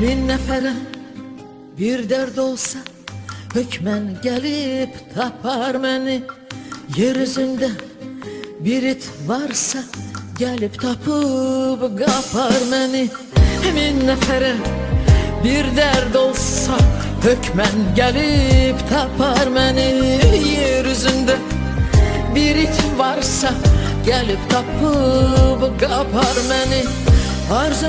Min nefere bir dert olsa Hükmen gelip tapar beni. Yeryüzünde bir it varsa Gelip tapıp kapar beni. Min nefere bir dert olsa Hükmen gelip tapar beni. Yeryüzünde bir it varsa Gelip tapıp kapar beni. Arzu